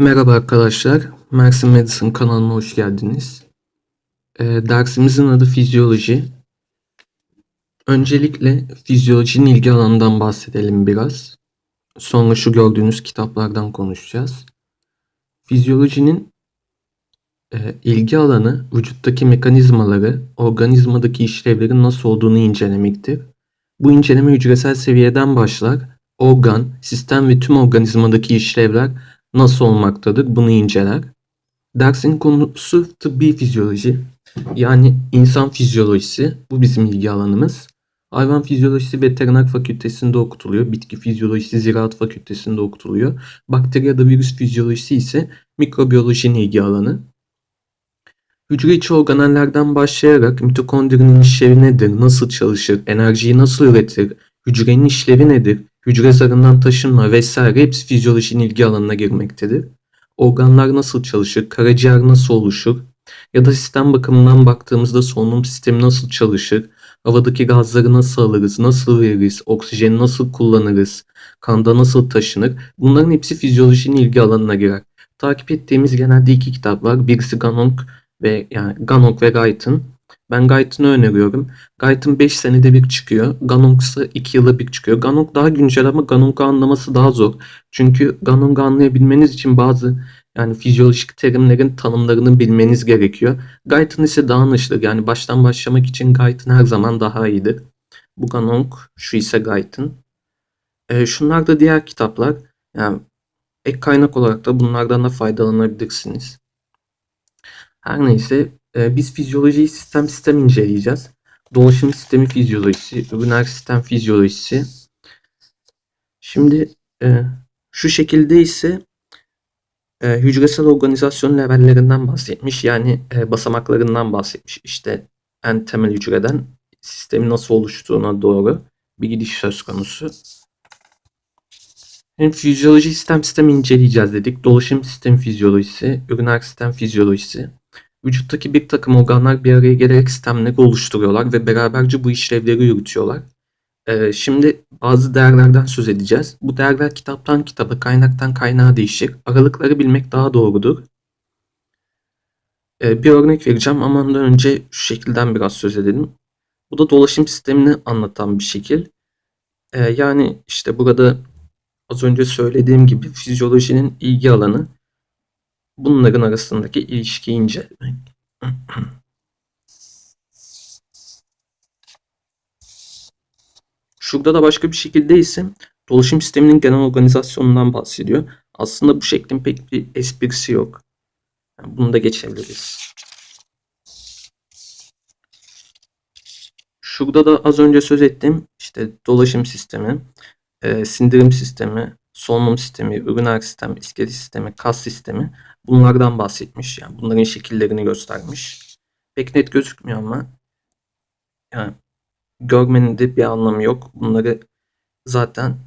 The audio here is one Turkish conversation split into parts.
Merhaba arkadaşlar, Mersin Medicine kanalına hoş geldiniz. Ee, dersimizin adı fizyoloji. Öncelikle fizyolojinin ilgi alanından bahsedelim biraz. Sonra şu gördüğünüz kitaplardan konuşacağız. Fizyolojinin e, ilgi alanı vücuttaki mekanizmaları, organizmadaki işlevlerin nasıl olduğunu incelemektir. Bu inceleme hücresel seviyeden başlar. Organ, sistem ve tüm organizmadaki işlevler nasıl olmaktadır bunu inceler. Dersin konusu tıbbi fizyoloji. Yani insan fizyolojisi. Bu bizim ilgi alanımız. Hayvan fizyolojisi veteriner fakültesinde okutuluyor. Bitki fizyolojisi ziraat fakültesinde okutuluyor. Bakteri ya da virüs fizyolojisi ise mikrobiyolojinin ilgi alanı. Hücre içi organellerden başlayarak mitokondrinin işlevi nedir, nasıl çalışır, enerjiyi nasıl üretir, hücrenin işlevi nedir, hücre zarından taşınma vesaire hepsi fizyolojinin ilgi alanına girmektedir. Organlar nasıl çalışır, karaciğer nasıl oluşur ya da sistem bakımından baktığımızda solunum sistemi nasıl çalışır, havadaki gazları nasıl alırız, nasıl veririz, oksijeni nasıl kullanırız, kanda nasıl taşınır bunların hepsi fizyolojinin ilgi alanına girer. Takip ettiğimiz genelde iki kitap var. Birisi Ganong ve yani Ganong ve Guyton. Ben Guyton'u öneriyorum. Guyton 5 senede bir çıkıyor. Ganong ise 2 yılda bir çıkıyor. Ganong daha güncel ama Ganong'u anlaması daha zor. Çünkü Ganong'u anlayabilmeniz için bazı yani fizyolojik terimlerin tanımlarını bilmeniz gerekiyor. Guyton ise daha anlaşılır. Yani baştan başlamak için Guyton her zaman daha iyidir. Bu Ganong, şu ise Guyton. E, şunlar da diğer kitaplar. Yani ek kaynak olarak da bunlardan da faydalanabilirsiniz. Her neyse e, biz fizyolojiyi sistem sistem inceleyeceğiz. Dolaşım sistemi fizyolojisi, üriner sistem fizyolojisi. Şimdi e, şu şekilde ise e, hücresel organizasyon levellerinden bahsetmiş. Yani e, basamaklarından bahsetmiş. İşte en temel hücreden sistemin nasıl oluştuğuna doğru bir gidiş söz konusu. Hem fizyoloji sistem sistem inceleyeceğiz dedik. Dolaşım sistem fizyolojisi, üriner sistem fizyolojisi. Vücuttaki bir takım organlar bir araya gelerek sistemleri oluşturuyorlar ve beraberce bu işlevleri yürütüyorlar. Ee, şimdi bazı değerlerden söz edeceğiz. Bu değerler kitaptan kitaba, kaynaktan kaynağa değişir. Aralıkları bilmek daha doğrudur. Ee, bir örnek vereceğim ama ondan önce şu şekilden biraz söz edelim. Bu da dolaşım sistemini anlatan bir şekil. Ee, yani işte burada az önce söylediğim gibi fizyolojinin ilgi alanı bunların arasındaki ilişkiyi incelemek. Şurada da başka bir şekilde ise dolaşım sisteminin genel organizasyonundan bahsediyor. Aslında bu şeklin pek bir esprisi yok. Yani bunu da geçebiliriz. Şurada da az önce söz ettiğim işte dolaşım sistemi, e, sindirim sistemi, solunum sistemi, üriner sistem, iskelet sistemi, kas sistemi bunlardan bahsetmiş. Yani bunların şekillerini göstermiş. Pek net gözükmüyor ama yani görmenin de bir anlamı yok. Bunları zaten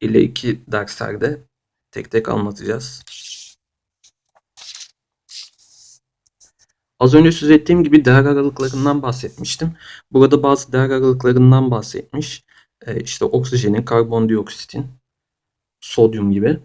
ileriki derslerde tek tek anlatacağız. Az önce söz ettiğim gibi değer aralıklarından bahsetmiştim. Burada bazı değer aralıklarından bahsetmiş. Ee, işte oksijenin, karbondioksitin, sodyum gibi.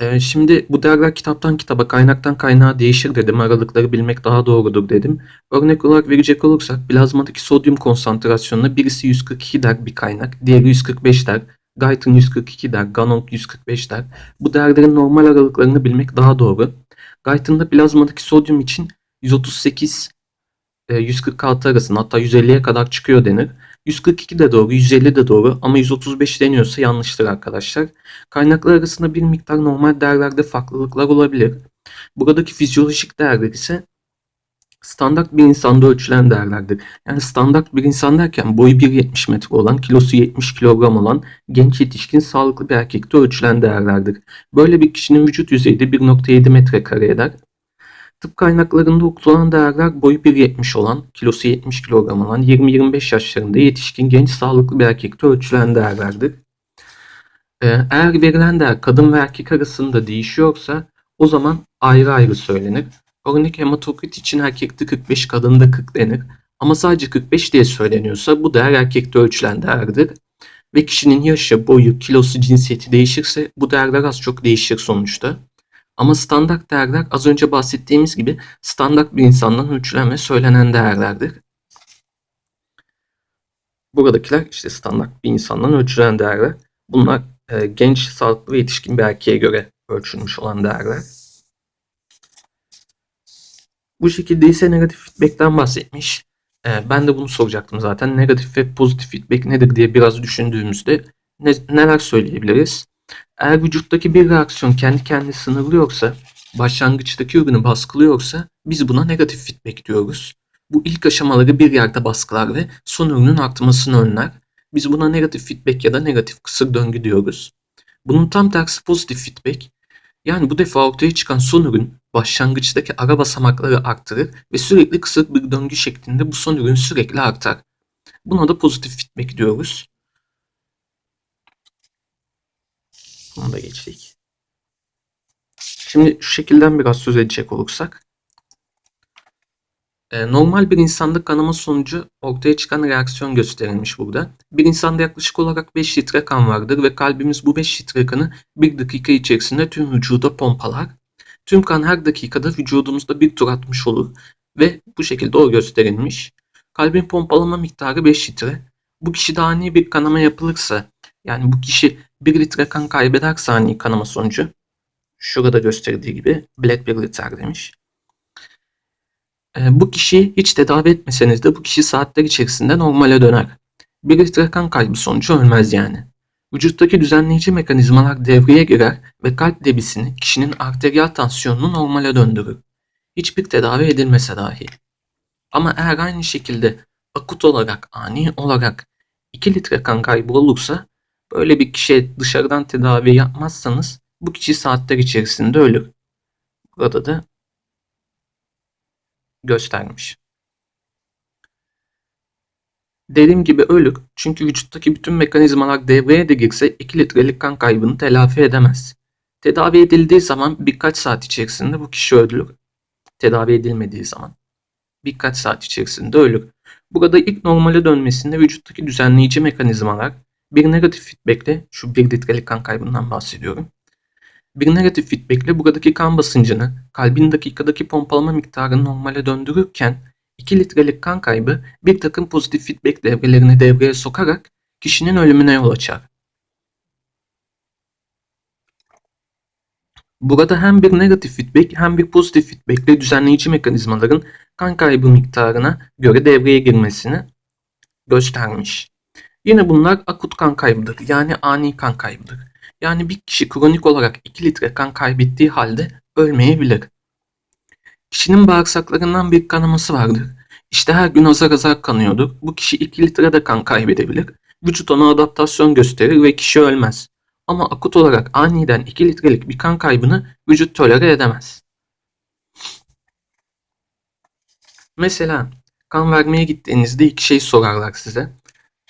Ee, şimdi bu değerler kitaptan kitaba, kaynaktan kaynağa değişir dedim. Aralıkları bilmek daha doğrudur dedim. Örnek olarak verecek olursak plazmadaki sodyum konsantrasyonuna birisi 142 der bir kaynak, diğeri 145 der. Guyton 142 der, Ganong 145 der. Bu değerlerin normal aralıklarını bilmek daha doğru. Guyton'da plazmadaki sodyum için 138 146 arasında hatta 150'ye kadar çıkıyor denir. 142 de doğru, 150 de doğru ama 135 deniyorsa yanlıştır arkadaşlar. Kaynaklar arasında bir miktar normal değerlerde farklılıklar olabilir. Buradaki fizyolojik değerler ise standart bir insanda ölçülen değerlerdir. Yani standart bir insan derken boyu 1.70 metre olan, kilosu 70 kilogram olan genç yetişkin sağlıklı bir erkekte ölçülen değerlerdir. Böyle bir kişinin vücut yüzeyi de 1.7 metrekare eder. Tıp kaynaklarında okutulan değerler boyu 1.70 olan, kilosu 70 kilogram olan, 20-25 yaşlarında yetişkin genç sağlıklı bir erkekte ölçülen değerlerdir. Ee, eğer verilen değer kadın ve erkek arasında değişiyorsa o zaman ayrı ayrı söylenir. Örnek hematokrit için erkekte 45, kadında 40 denir. Ama sadece 45 diye söyleniyorsa bu değer erkekte ölçülen değerdir. Ve kişinin yaşı, boyu, kilosu, cinsiyeti değişirse bu değerler az çok değişir sonuçta. Ama standart değerler az önce bahsettiğimiz gibi standart bir insandan ölçülen ve söylenen değerlerdir. Buradakiler işte standart bir insandan ölçülen değerler. Bunlar e, genç, sağlıklı ve yetişkin bir erkeğe göre ölçülmüş olan değerler. Bu şekilde ise negatif feedback'ten bahsetmiş. E, ben de bunu soracaktım zaten. Negatif ve pozitif feedback nedir diye biraz düşündüğümüzde ne, neler söyleyebiliriz? Eğer vücuttaki bir reaksiyon kendi kendini sınırlıyorsa, başlangıçtaki ürünü baskılıyorsa biz buna negatif feedback diyoruz. Bu ilk aşamaları bir yerde baskılar ve son ürünün artmasını önler. Biz buna negatif feedback ya da negatif kısır döngü diyoruz. Bunun tam tersi pozitif feedback. Yani bu defa ortaya çıkan son ürün başlangıçtaki ara basamakları arttırır ve sürekli kısır bir döngü şeklinde bu son ürün sürekli artar. Buna da pozitif feedback diyoruz. Bunu da geçtik. Şimdi şu şekilden biraz söz edecek olursak. E, normal bir insanda kanama sonucu ortaya çıkan reaksiyon gösterilmiş burada. Bir insanda yaklaşık olarak 5 litre kan vardır ve kalbimiz bu 5 litre kanı 1 dakika içerisinde tüm vücuda pompalar. Tüm kan her dakikada vücudumuzda bir tur atmış olur ve bu şekilde o gösterilmiş. Kalbin pompalama miktarı 5 litre. Bu kişide ani bir kanama yapılırsa yani bu kişi 1 litre kan kaybederse ani kanama sonucu şurada gösterdiği gibi black 1 litre demiş. E, bu kişiyi hiç tedavi etmeseniz de bu kişi saatler içerisinde normale döner. 1 litre kan kaybı sonucu ölmez yani. Vücuttaki düzenleyici mekanizmalar devreye girer ve kalp debisini kişinin arteriyel tansiyonunu normale döndürür. Hiçbir tedavi edilmese dahi. Ama eğer aynı şekilde akut olarak, ani olarak 2 litre kan kaybı olursa böyle bir kişiye dışarıdan tedavi yapmazsanız bu kişi saatler içerisinde ölür. Burada da göstermiş. Dediğim gibi ölür çünkü vücuttaki bütün mekanizmalar devreye de girse 2 litrelik kan kaybını telafi edemez. Tedavi edildiği zaman birkaç saat içerisinde bu kişi ölür. Tedavi edilmediği zaman birkaç saat içerisinde ölür. Burada ilk normale dönmesinde vücuttaki düzenleyici mekanizmalar bir negatif feedbackle şu 1 litrelik kan kaybından bahsediyorum. Bir negatif feedbackle buradaki kan basıncını kalbin dakikadaki pompalama miktarını normale döndürürken 2 litrelik kan kaybı bir takım pozitif feedback devrelerini devreye sokarak kişinin ölümüne yol açar. Burada hem bir negatif feedback hem bir pozitif feedback ile düzenleyici mekanizmaların kan kaybı miktarına göre devreye girmesini göstermiş. Yine bunlar akut kan kaybıdır yani ani kan kaybıdır. Yani bir kişi kronik olarak 2 litre kan kaybettiği halde ölmeyebilir. Kişinin bağırsaklarından bir kanaması vardır. İşte her gün azar azar kanıyordur. Bu kişi 2 litre de kan kaybedebilir. Vücut ona adaptasyon gösterir ve kişi ölmez. Ama akut olarak aniden 2 litrelik bir kan kaybını vücut tolere edemez. Mesela kan vermeye gittiğinizde iki şey sorarlar size.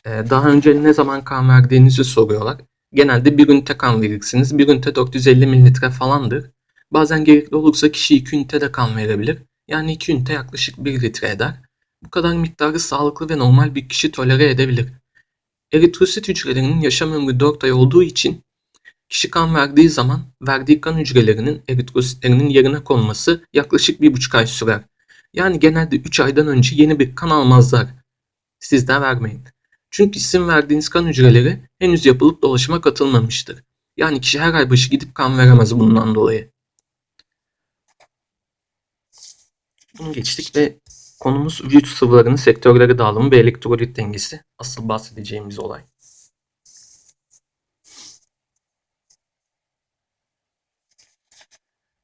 Ee, daha önce ne zaman kan verdiğinizi soruyorlar. Genelde bir ünite kan verirsiniz. Bir ünite 450 mililitre falandır. Bazen gerekli olursa kişi 2 ünite de kan verebilir. Yani 2 ünite yaklaşık 1 litre eder. Bu kadar miktarı sağlıklı ve normal bir kişi tolere edebilir. Eritrosit hücrelerinin yaşam ömrü 4 ay olduğu için kişi kan verdiği zaman verdiği kan hücrelerinin eritrositlerinin yerine konması yaklaşık 1,5 ay sürer. Yani genelde 3 aydan önce yeni bir kan almazlar. Siz de vermeyin. Çünkü isim verdiğiniz kan hücreleri henüz yapılıp dolaşıma katılmamıştır. Yani kişi her ay başı gidip kan veremez bundan dolayı. Bunu geçtik ve konumuz vücut sıvılarının sektörlere dağılımı ve elektrolit dengesi. Asıl bahsedeceğimiz olay.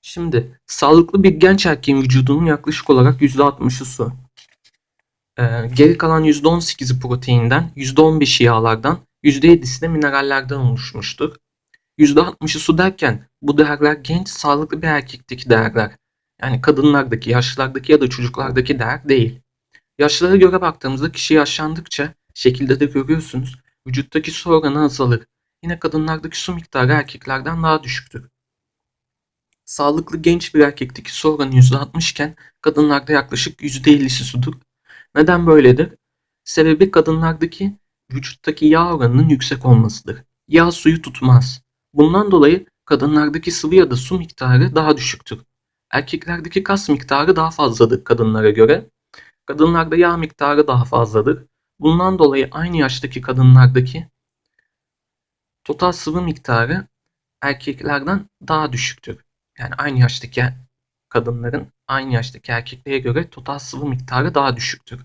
Şimdi sağlıklı bir genç erkeğin vücudunun yaklaşık olarak %60'ı su. Ee, geri kalan %18'i proteinden, %15'i yağlardan, %7'si de minerallerden oluşmuştur. %60'ı su derken bu değerler genç, sağlıklı bir erkekteki değerler. Yani kadınlardaki, yaşlılardaki ya da çocuklardaki değer değil. Yaşlara göre baktığımızda kişi yaşlandıkça şekilde de görüyorsunuz vücuttaki su oranı azalır. Yine kadınlardaki su miktarı erkeklerden daha düşüktür. Sağlıklı genç bir erkekteki su oranı %60 iken kadınlarda yaklaşık %50'si sudur. Neden böyledir? Sebebi kadınlardaki vücuttaki yağ oranının yüksek olmasıdır. Yağ suyu tutmaz. Bundan dolayı kadınlardaki sıvı ya da su miktarı daha düşüktür. Erkeklerdeki kas miktarı daha fazladır kadınlara göre. Kadınlarda yağ miktarı daha fazladır. Bundan dolayı aynı yaştaki kadınlardaki total sıvı miktarı erkeklerden daha düşüktür. Yani aynı yaştaki kadınların aynı yaştaki erkeklere göre total sıvı miktarı daha düşüktür.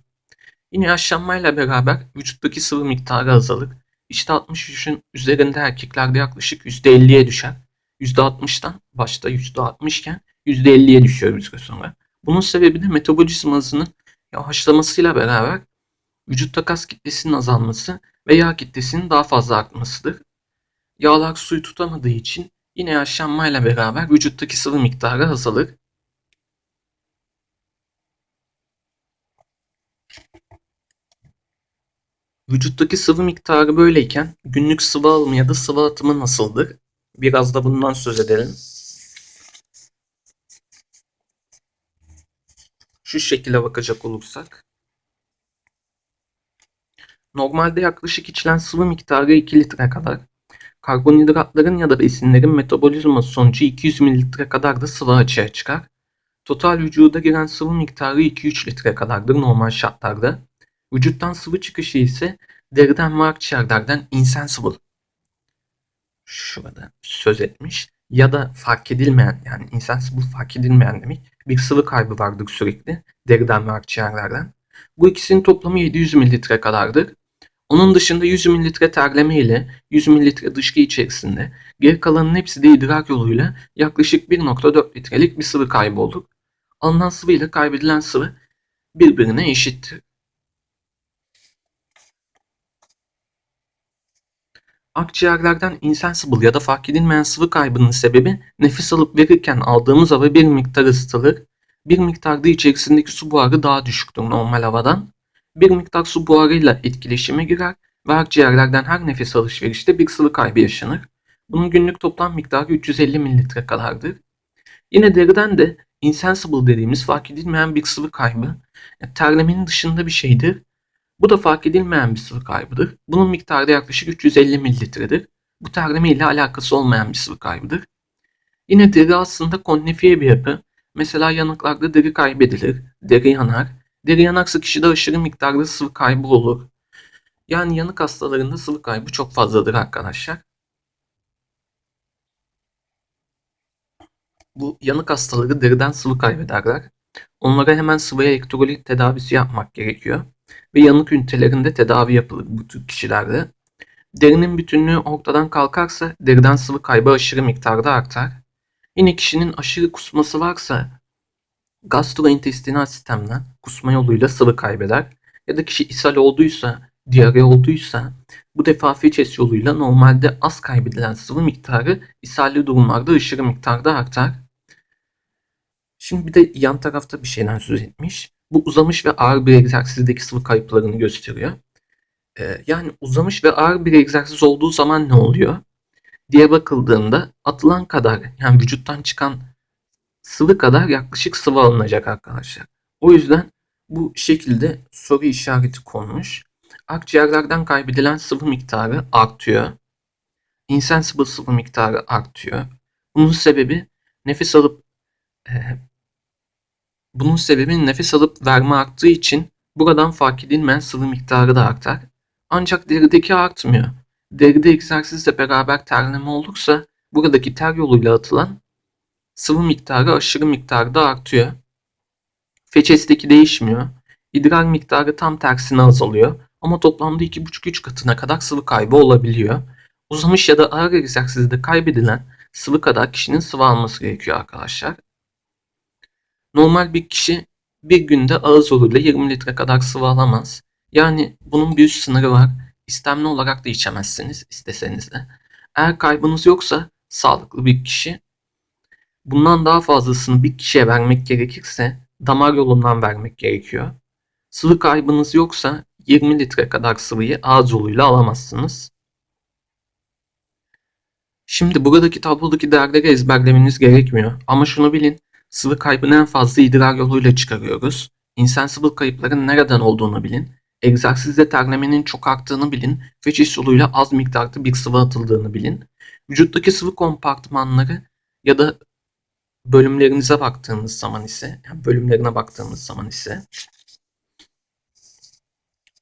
Yine yaşlanmayla beraber vücuttaki sıvı miktarı azalır. İşte 60 yaşın üzerinde erkeklerde yaklaşık %50'ye düşer. %60'dan başta %60 iken %50'ye düşüyor bir süre sonra. Bunun sebebi de metabolizma hızının yavaşlamasıyla beraber vücutta kas kitlesinin azalması ve yağ kitlesinin daha fazla artmasıdır. Yağlar suyu tutamadığı için yine yaşlanmayla beraber vücuttaki sıvı miktarı azalır. Vücuttaki sıvı miktarı böyleyken günlük sıvı alımı ya da sıvı atımı nasıldır? Biraz da bundan söz edelim. Şu şekilde bakacak olursak. Normalde yaklaşık içilen sıvı miktarı 2 litre kadar. Karbonhidratların ya da besinlerin metabolizması sonucu 200 mililitre kadar da sıvı açığa çıkar. Total vücuda giren sıvı miktarı 2-3 litre kadardır normal şartlarda. Vücuttan sıvı çıkışı ise deriden ve akciğerlerden insensible şurada söz etmiş ya da fark edilmeyen yani insensible fark edilmeyen demek bir sıvı kaybı vardır sürekli deriden ve akciğerlerden. Bu ikisinin toplamı 700 mililitre kadardır. Onun dışında 100 mililitre terleme ile 100 mililitre dışkı içerisinde geri kalanın hepsi de idrar yoluyla yaklaşık 1.4 litrelik bir sıvı kaybı olur. Alınan sıvı ile kaybedilen sıvı birbirine eşittir. Akciğerlerden insensible ya da fark edilmeyen sıvı kaybının sebebi nefes alıp verirken aldığımız hava bir miktar ısıtılır. Bir miktarda içerisindeki su buharı daha düşüktür normal havadan. Bir miktar su buharıyla etkileşime girer ve akciğerlerden her nefes alışverişte bir sıvı kaybı yaşanır. Bunun günlük toplam miktarı 350 mililitre kadardır. Yine deriden de insensible dediğimiz fark edilmeyen bir sıvı kaybı yani terlemenin dışında bir şeydir bu da fark edilmeyen bir sıvı kaybıdır. Bunun miktarı da yaklaşık 350 mililitredir. Bu terleme ile alakası olmayan bir sıvı kaybıdır. Yine deri aslında konnefiye bir yapı. Mesela yanıklarda deri kaybedilir, deri yanar. Deri yanarsa kişide aşırı miktarda sıvı kaybı olur. Yani yanık hastalarında sıvı kaybı çok fazladır arkadaşlar. Bu yanık hastaları deriden sıvı kaybederler. Onlara hemen sıvı elektrolit tedavisi yapmak gerekiyor ve yanık ünitelerinde tedavi yapılır bu tür kişilerde. Derinin bütünlüğü ortadan kalkarsa deriden sıvı kaybı aşırı miktarda artar. Yine kişinin aşırı kusması varsa gastrointestinal sistemden kusma yoluyla sıvı kaybeder. Ya da kişi ishal olduysa, diyare olduysa bu defa feces yoluyla normalde az kaybedilen sıvı miktarı ishalli durumlarda aşırı miktarda artar. Şimdi bir de yan tarafta bir şeyden söz etmiş. Bu uzamış ve ağır bir egzersizdeki sıvı kayıplarını gösteriyor. Ee, yani uzamış ve ağır bir egzersiz olduğu zaman ne oluyor? diye bakıldığında atılan kadar yani vücuttan çıkan sıvı kadar yaklaşık sıvı alınacak arkadaşlar. O yüzden bu şekilde soru işareti konmuş. Akciğerlerden kaybedilen sıvı miktarı artıyor. Insensible sıvı miktarı artıyor. Bunun sebebi nefes alıp e, bunun sebebi nefes alıp verme arttığı için buradan fark edilmeyen sıvı miktarı da artar. Ancak derideki artmıyor. Deride egzersizle beraber terleme olursa buradaki ter yoluyla atılan sıvı miktarı aşırı miktarda artıyor. Feçesteki değişmiyor. İdrar miktarı tam tersine azalıyor ama toplamda 2,5-3 katına kadar sıvı kaybı olabiliyor. Uzamış ya da ağır egzersizde kaybedilen sıvı kadar kişinin sıvı alması gerekiyor arkadaşlar. Normal bir kişi bir günde ağız yoluyla 20 litre kadar sıvı alamaz. Yani bunun bir üst sınırı var. İstemli olarak da içemezsiniz isteseniz de. Eğer kaybınız yoksa sağlıklı bir kişi bundan daha fazlasını bir kişiye vermek gerekirse damar yolundan vermek gerekiyor. Sıvı kaybınız yoksa 20 litre kadar sıvıyı ağız yoluyla alamazsınız. Şimdi buradaki tablodaki değerleri ezberlemeniz gerekmiyor. Ama şunu bilin, Sıvı kaybını en fazla idrar yoluyla çıkarıyoruz. Insensible kayıpların nereden olduğunu bilin. Egzersizde terlemenin çok arttığını bilin. Feçiş yoluyla az miktarda bir sıvı atıldığını bilin. Vücuttaki sıvı kompartmanları ya da bölümlerinize baktığımız zaman ise, yani bölümlerine baktığımız zaman ise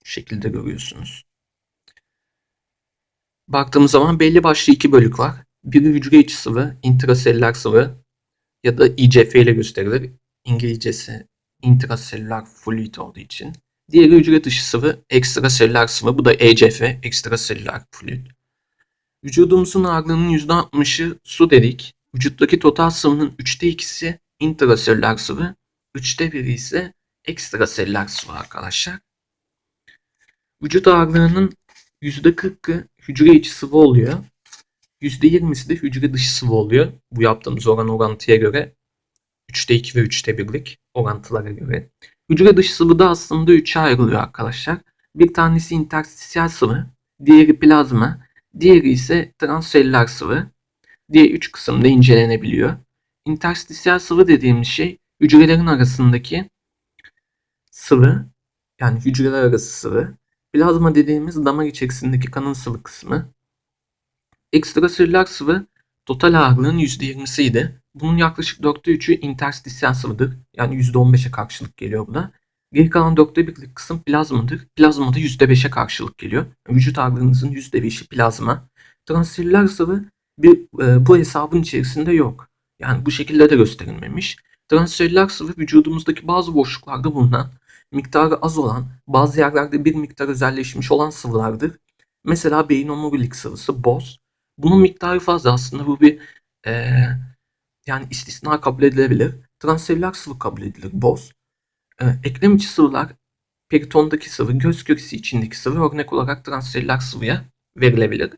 şu şekilde görüyorsunuz. Baktığımız zaman belli başlı iki bölük var. Biri hücre içi sıvı, intraselüler sıvı ya da ICF ile gösterilir. İngilizcesi intraselüler fluid olduğu için. Diğeri hücre dışı sıvı, ekstraselüler sıvı. Bu da ECF, ekstraselüler fluid. Vücudumuzun ağırlığının %60'ı su dedik. Vücuttaki total sıvının 3'te 2'si intraselüler sıvı, 3'te 1'i ise ekstraselüler sıvı arkadaşlar. Vücut ağırlığının %40'ı hücre içi sıvı oluyor. %20'si de hücre dışı sıvı oluyor. Bu yaptığımız oran orantıya göre 3'te 2 ve 3'te 1'lik orantılara göre. Hücre dışı sıvı da aslında 3'e ayrılıyor arkadaşlar. Bir tanesi interstisyal sıvı, diğeri plazma, diğeri ise transselüler sıvı diye 3 kısımda incelenebiliyor. Interstisyal sıvı dediğimiz şey hücrelerin arasındaki sıvı yani hücreler arası sıvı. Plazma dediğimiz damar içerisindeki kanın sıvı kısmı. Ekstraselüler sıvı total ağırlığın %20'siydi. Bunun yaklaşık 4'te 3'ü interstisyal sıvıdır. Yani %15'e karşılık geliyor bu da. Geri kalan 4'te 1'lik kısım plazmadır. Plazma da %5'e karşılık geliyor. Vücut ağırlığınızın %5'i plazma. Transselüler sıvı bir, e, bu hesabın içerisinde yok. Yani bu şekilde de gösterilmemiş. Transselüler sıvı vücudumuzdaki bazı boşluklarda bulunan, miktarı az olan, bazı yerlerde bir miktar özelleşmiş olan sıvılardır. Mesela beyin omurilik sıvısı boz. Bunun miktarı fazla aslında bu bir e, yani istisna kabul edilebilir. Transselüler sıvı kabul edilir boz. E, eklem içi sıvılar peritondaki sıvı, göz küresi içindeki sıvı örnek olarak transselüler sıvıya verilebilir.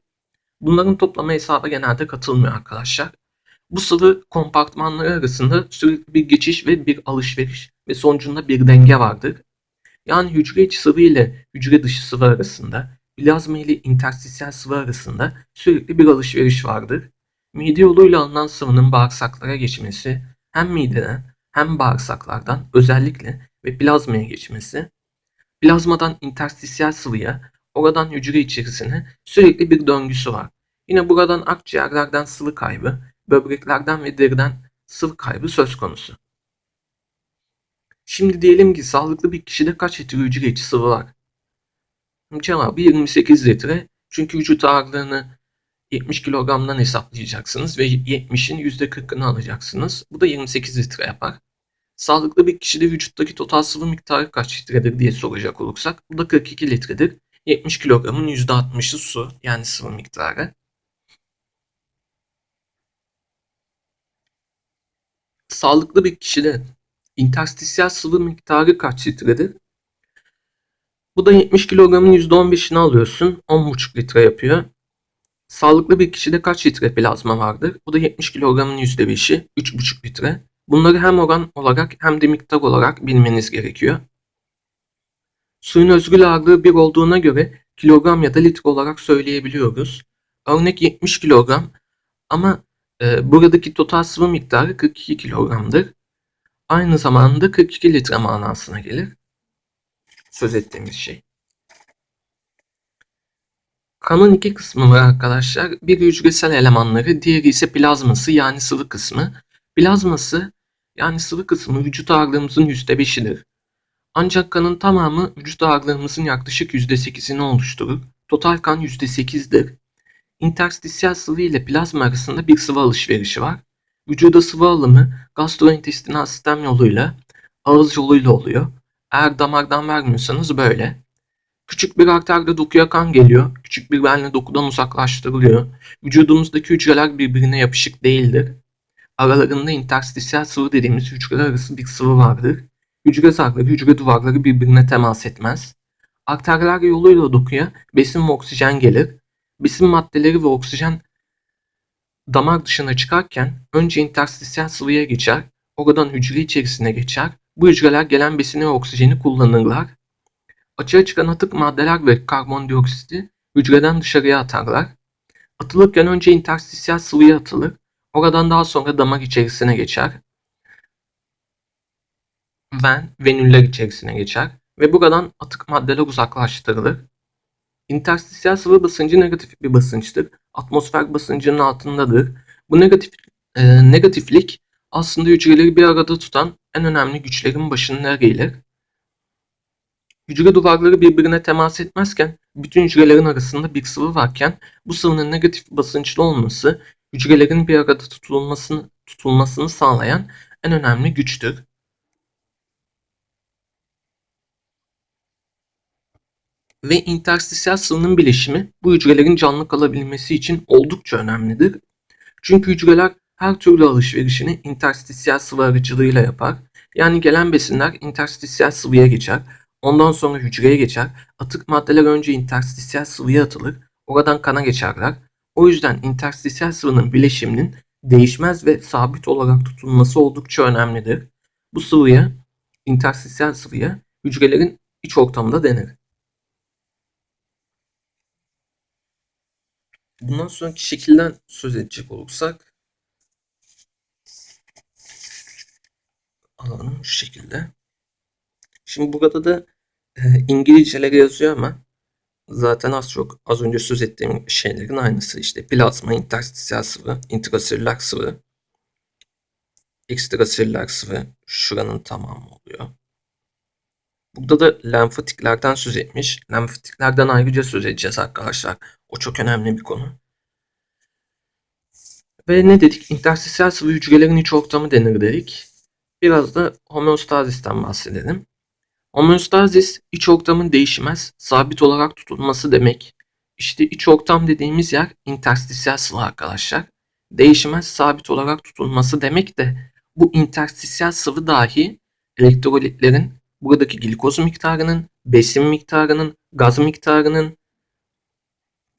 Bunların toplama hesaba genelde katılmıyor arkadaşlar. Bu sıvı kompartmanları arasında sürekli bir geçiş ve bir alışveriş ve sonucunda bir denge vardır. Yani hücre içi sıvı ile hücre dışı sıvı arasında, plazma ile interstisyal sıvı arasında sürekli bir alışveriş vardır. Mide yoluyla alınan sıvının bağırsaklara geçmesi hem mideden hem bağırsaklardan özellikle ve plazmaya geçmesi, plazmadan interstisyal sıvıya, oradan hücre içerisine sürekli bir döngüsü var. Yine buradan akciğerlerden sıvı kaybı, böbreklerden ve deriden sıvı kaybı söz konusu. Şimdi diyelim ki sağlıklı bir kişide kaç litre hücre içi sıvı var? Cevabı 28 litre. Çünkü vücut ağırlığını 70 kilogramdan hesaplayacaksınız ve 70'in %40'ını alacaksınız. Bu da 28 litre yapar. Sağlıklı bir kişide vücuttaki total sıvı miktarı kaç litredir diye soracak olursak bu da 42 litredir. 70 kilogramın %60'ı su yani sıvı miktarı. Sağlıklı bir kişide interstisyal sıvı miktarı kaç litredir? Bu da 70 kilogramın %15'ini alıyorsun. 10,5 litre yapıyor. Sağlıklı bir kişide kaç litre plazma vardır? Bu da 70 kilogramın %5'i 3,5 litre. Bunları hem oran olarak hem de miktar olarak bilmeniz gerekiyor. Suyun özgül ağırlığı 1 olduğuna göre kilogram ya da litre olarak söyleyebiliyoruz. Örnek 70 kilogram ama e, buradaki total sıvı miktarı 42 kilogramdır. Aynı zamanda 42 litre manasına gelir. Söz ettiğimiz şey. Kanın iki kısmı var arkadaşlar. Bir hücresel elemanları, diğeri ise plazması yani sıvı kısmı. Plazması yani sıvı kısmı vücut ağırlığımızın %5'idir. Ancak kanın tamamı vücut ağırlığımızın yaklaşık %8'ini oluşturur. Total kan %8'dir. İnterstisyal sıvı ile plazma arasında bir sıvı alışverişi var. Vücuda sıvı alımı gastrointestinal sistem yoluyla, ağız yoluyla oluyor. Eğer damardan vermiyorsanız böyle. Küçük bir arterde dokuya kan geliyor. Küçük bir benle dokudan uzaklaştırılıyor. Vücudumuzdaki hücreler birbirine yapışık değildir. Aralarında interstisyal sıvı dediğimiz hücreler arası bir sıvı vardır. Hücre zarları, hücre duvarları birbirine temas etmez. Arterler yoluyla dokuya besin ve oksijen gelir. Besin maddeleri ve oksijen damar dışına çıkarken önce interstisyal sıvıya geçer, oradan hücre içerisine geçer. Bu hücreler gelen besini ve oksijeni kullanırlar. Açığa çıkan atık maddeler ve karbondioksiti hücreden dışarıya atarlar. Atılırken önce interstisyal sıvıya atılır. Oradan daha sonra damar içerisine geçer. Ven, venüller içerisine geçer. ve buradan atık maddeler uzaklaştırılır. İnterstisyal sıvı basıncı negatif bir basınçtır. Atmosfer basıncının altındadır. Bu negatif e, negatiflik aslında hücreleri bir arada tutan en önemli güçlerin başında gelir. Hücre duvarları birbirine temas etmezken bütün hücrelerin arasında bir sıvı varken bu sıvının negatif basınçlı olması hücrelerin bir arada tutulmasını, tutulmasını sağlayan en önemli güçtür. Ve interstisyal sıvının bileşimi bu hücrelerin canlı kalabilmesi için oldukça önemlidir. Çünkü hücreler her türlü alışverişini interstisyal sıvı aracılığıyla yapar. Yani gelen besinler interstisyal sıvıya geçer. Ondan sonra hücreye geçer. Atık maddeler önce interstisyal sıvıya atılır. Oradan kana geçerler. O yüzden interstisyal sıvının bileşiminin değişmez ve sabit olarak tutulması oldukça önemlidir. Bu sıvıya, interstisyal sıvıya hücrelerin iç ortamında denir. Bundan sonraki şekilden söz edecek olursak alalım şu şekilde. Şimdi burada da e, İngilizceleri yazıyor ama zaten az çok az önce söz ettiğim şeylerin aynısı işte plazma, interstisyal sıvı, intraselüler sıvı, ekstraselüler sıvı şuranın tamamı oluyor. Burada da lenfatiklerden söz etmiş. Lenfatiklerden ayrıca söz edeceğiz arkadaşlar. O çok önemli bir konu. Ve ne dedik? İnterstisyal sıvı hücrelerin iç ortamı denir dedik. Biraz da homeostazisten bahsedelim. Homeostazis iç ortamın değişmez, sabit olarak tutulması demek. İşte iç ortam dediğimiz yer interstisyal sıvı arkadaşlar. Değişmez, sabit olarak tutulması demek de bu interstisyal sıvı dahi elektrolitlerin buradaki glikoz miktarının, besin miktarının, gaz miktarının,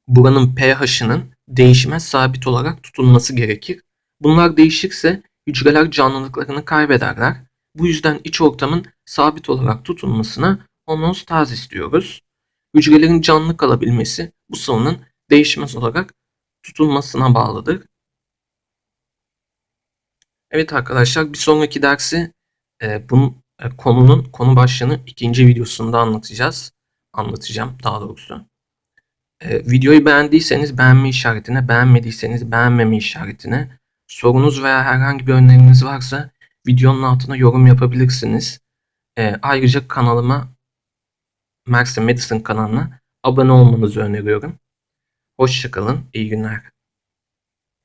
buranın pH'ının değişmez sabit olarak tutulması gerekir. Bunlar değişirse hücreler canlılıklarını kaybederler. Bu yüzden iç ortamın sabit olarak tutulmasına homeostazis diyoruz. Hücrelerin canlı kalabilmesi bu sıvının değişmez olarak tutulmasına bağlıdır. Evet arkadaşlar bir sonraki dersi e, bunun e, konunun konu başlığını ikinci videosunda anlatacağız. Anlatacağım daha doğrusu. E, videoyu beğendiyseniz beğenme işaretine, beğenmediyseniz beğenmeme işaretine, sorunuz veya herhangi bir öneriniz varsa videonun altına yorum yapabilirsiniz. E, ayrıca kanalıma Mersin Medicine kanalına abone olmanızı öneriyorum. Hoşçakalın, iyi günler.